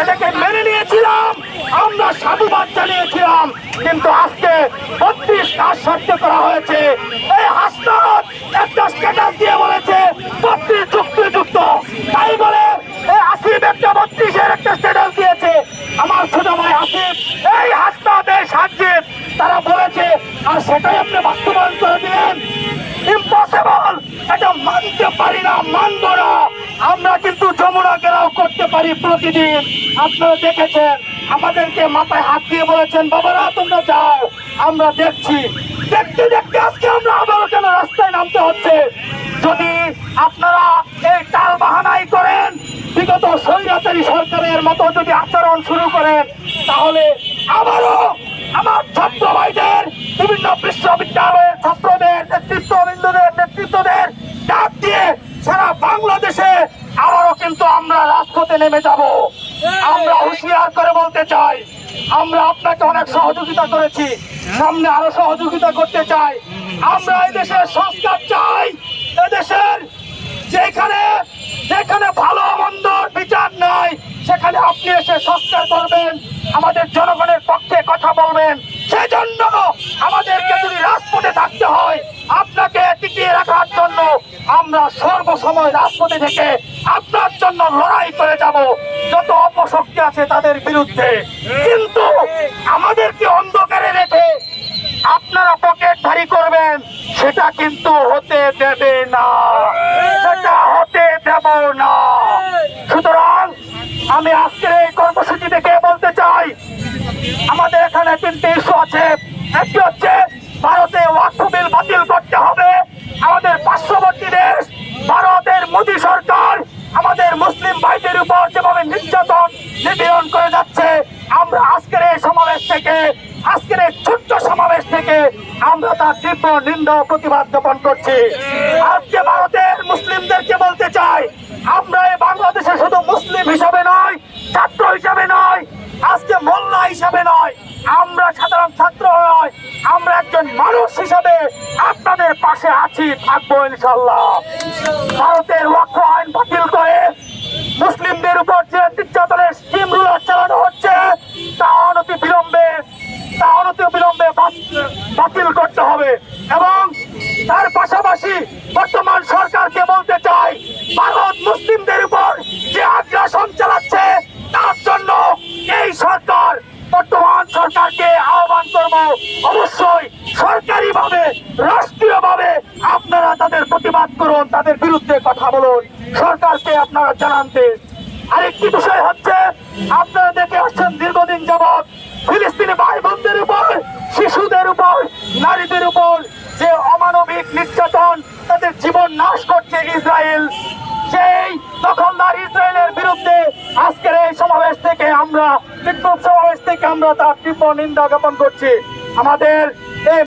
এটাকে মেনে নিয়েছিলাম। আমরা সাধুবাদ জানিয়েছিলাম, কিন্তু আজকে বত্রিশ কাজ সাধ্য করা হয়েছে। এই হাসনাত একটা স্ট্যাটাস দিয়ে বলেছে, বত্রিশ যুক্তিযুক্ত। তাই বলে এই আসিফ একটা বত্রিশের একটা স্ট্যাটাস দিয়েছে। আমার ছোট ভাই আসিফ, এই হাসনাতের সাহায্যে তারা বলেছে, আর সেটাই আপনি বাস্তবায়ন করে দিলেন। ইম্পসিবল এটা মানতে পারি না মানব না আমরা কিন্তু যমুনা গেরাও করতে পারি প্রতিদিন। আপনারা দেখেছেন, আমাদেরকে মাথায় হাত দিয়ে বলেছেন, বাবারা, তোমরা যাও, আমরা দেখছি। দেখতে দেখতে আজকে আমরা আবারও কেন রাস্তায় নামতে হচ্ছে। যদি আপনারা এই টাল বাহানাই করেন, বিগত স্বৈরাচারী সরকারের মতো যদি আচরণ শুরু করেন, তাহলে আবারও আমার ছাত্র ভাইদের বিভিন্ন বিশ্ববিদ্যালয়ের ছাত্রদের, নেতৃত্ববৃন্দদের, নেতৃত্বদের ডাক দিয়ে সারা বাংলাদেশে আবারও কিন্তু আমরা রাজপথে নেমে যাব। আমরা হুঁশিয়ার করে বলতে চাই আমরা আপনাকে অনেক সহযোগিতা করেছি সামনে আরও সহযোগিতা করতে চাই। আমরা এই দেশের সংস্কার চাই এদেশের যেখানে যেখানে ভালো মন্দ বিচার নাই সেখানে আপনি এসে সংস্কার করবেন আমাদের জনগণের পক্ষে কথা বলবেন। সেজন্য আমাদেরকে যদি রাজপথে থাকতে হয় আপনাকে টিকিয়ে রাখার জন্য আমরা সর্বসময় রাজপথে থেকে আপনার জন্য লড়াই করে যাব। যত অপশক্তি আছে তাদের বিরুদ্ধে। কিন্তু আমাদেরকে অন্ধকারে রেখে আপনারা পকেট ভারী করবেন, সেটা কিন্তু হতে দেবে না। সেটা হতে দেব না। সুতরাং আমি আজকের এই কর্মসূচি থেকে বলতে চাই? আমাদের এখানে তিনটে ইস্যু আছে। একটি হচ্ছে ভারতে ওয়াকফ বিল বাতিল করতে হবে আমাদের পার্শ্ববর্তী দেশ ভারতের মোদী সরকার আমাদের মুসলিম ভাইদের উপর যেভাবে নির্যাতন নিপীড়ন করে যাচ্ছে, আমরা আজকের এই সমাবেশ থেকে, আজকের এই ছোট্ট সমাবেশ থেকে আমরা তার তীব্র নিন্দা প্রতিবাদ জ্ঞাপন করছি। আজকে ভারতের মুসলিমদেরকে বলতে চাই, আমরা এই বাংলাদেশে শুধু মুসলিম হিসাবে নয়, ছাত্র হিসাবে নয়, আজকে মোল্লা হিসাবে নয়, আমরা সাধারণ ছাত্র নয়, আমরা একজন মানুষ হিসাবে আপনাদের পাশে আছি, থাকব ইনশাল্লাহ ভারতের ওয়াক্ফ আইন বাতিল করে মুসলিমদের উপর যে নির্যাতনের স্কিম রুলার চালানো হচ্ছে, তা অনতি বিলম্বে, তা অনতি বিলম্বে বাত- বাতিল করতে হবে। এবং তার পাশাপাশি বর্তমান সরকারকে বলতে চাই, ভারত মুসলিমদের উপর যে আগ্রাসন চালাচ্ছে, তার জন্য এই সরকার, বর্তমান সরকারকে আহ্বান করব। অবশ্যই সরকারি ভাবে রাষ্ট্রীয় ভাবে আপনারা তাদের প্রতিবাদ করুন, তাদের বিরুদ্ধে কথা বলুন। সরকারকে আপনারা জানানতে। আরেকটি বিষয় হচ্ছে, আপনারা দেখে আসছেন দীর্ঘদিন যাবৎ ফিলিস্তিনি ভাই বোনদের উপর, শিশুদের উপর, নারীদের উপর যে অমানবিক নির্যাতন তাদের জীবন নাশ করছে ইসরায়েল। সেই দখলদার ইসরায়েলের বিরুদ্ধে আজকের এই সমাবেশ থেকে আমরা বিক্ষোভ সমাবেশ থেকে আমরা তার তীব্র নিন্দা জ্ঞাপন করছি। আমাদের